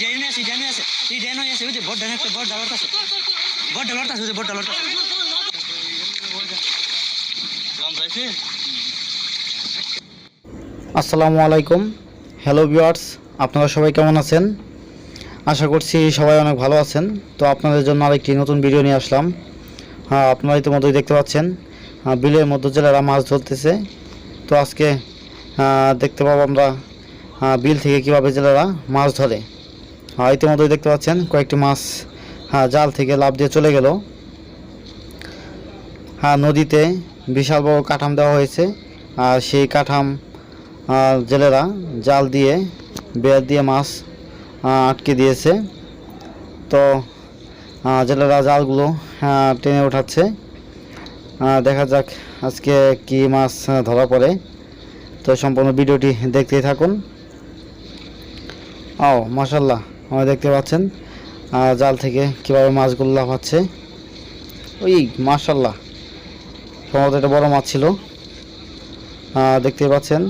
ড্যানে আছে ড্যানে আছে ড্যানে আছে বুঝলি একটা ডালার বড় ডালার বড় ডালার আছে আসসালামু আলাইকুম। হ্যালো ভিউয়ার্স আপনারা সবাই কেমন আছেন? আশা করছি সবাই অনেক ভালো আছেন। তো আপনাদের জন্য আরেকটি নতুন ভিডিও নিয়ে আসলাম। হ্যাঁ আপনারা ইতিমধ্যেই দেখতে পাচ্ছেন বিলের মধ্য জেলারা মাছ ধরতেছে। তো আজকে দেখতে পাবো আমরা বিল থেকে কীভাবে জেলেরা মাছ ধরে। ইতিমধ্যেই দেখতে পাচ্ছেন কয়েকটি মাছ হ্যাঁ জাল থেকে লাভ দিয়ে চলে গেল। হ্যাঁ নদীতে বিশাল বড় কাঠাম দেওয়া হয়েছে আর সেই কাঠাম জেলেরা জাল দিয়ে বেড় দিয়ে মাছ আটকে দিয়েছে। তো জেলেরা জালগুলো আহ, টেনে ওঠাচ্ছে দেখা যাক আজকে কি মাছ ধরা পড়ে। তো সম্পূর্ণ ভিডিওটি দেখতেই থাকুন। ও মাসাল্লাহ আমরা দেখতে পাচ্ছেন জাল থেকে কীভাবে মাছগুলো লাফাচ্ছে। ওই মাসাল্লাহ সম্ভবত একটা বড় মাছ ছিল। দেখতে পাচ্ছেন।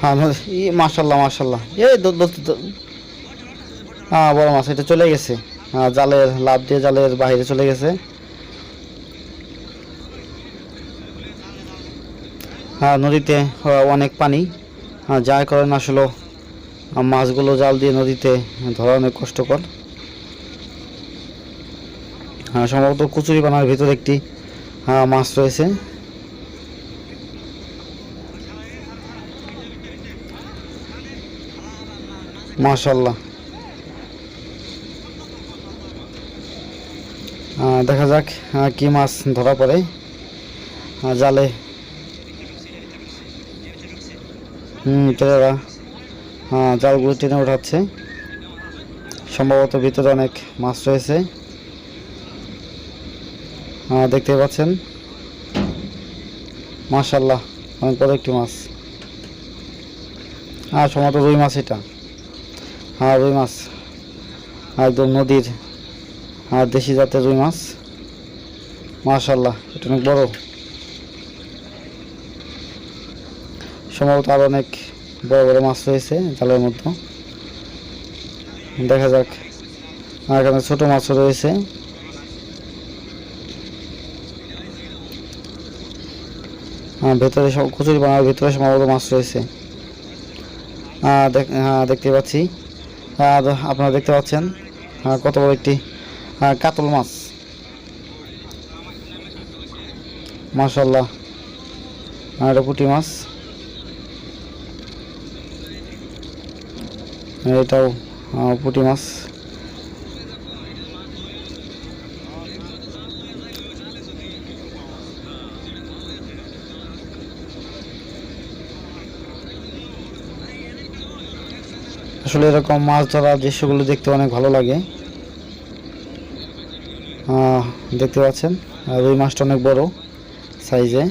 হ্যাঁ ই মাশাল্লাহ মাশাল্লাহ এই হ্যাঁ বড় মাছ, এটা চলে গেছে। জালের লাভ দিয়ে জালের বাইরে চলে গেছে। হ্যাঁ নদীতে অনেক পানি। হ্যাঁ যার কারণে আসলে মাছগুলো জাল দিয়ে নদীতে ধরা অনেক কষ্টকর। হ্যাঁ সম্ভবত কচুরি পানার ভিতরে একটি আহ, মাছ রয়েছে। মাশাল্লাহ দেখা যাক কি মাছ ধরা পড়ে। জালে তেরা জালগুলো টেনে ওঠাচ্ছে। সম্ভবত ভিতরে অনেক মাছ রয়েছে। আহ, দেখতে পাচ্ছেন? মাশাল্লাহ অনেক বড় একটি মাছ। হ্যাঁ সম্ভবত রুই মাছ এটা। হ্যাঁ রুই মাছ। একদম নদীর আর দেশি জাতের রুই মাছ। মাশাল্লাহ এটা অনেক বড়। সম্ভবত আরও অনেক বড় বড় মাছ রয়েছে জালের মধ্যে। দেখা যাক। আর এখানে ছোট মাছও রয়েছে। ভেতরে সব কচুরি বানার ভেতরে সম্ভবত মাছ রয়েছে। হ্যাঁ দেখতে পাচ্ছি। আপনারা দেখতে পাচ্ছেন কত বড় একটি কাতল মাছ। মাশাল্লাহ আর পুঁটি মাছ। এটাও আহ, পুঁটি মাছ। আসলে এরকম মাছ ধরার দৃশ্যগুলো দেখতে অনেক ভালো লাগে। দেখতে পাচ্ছেন। রুই মাছটা অনেক বড় সাইজে।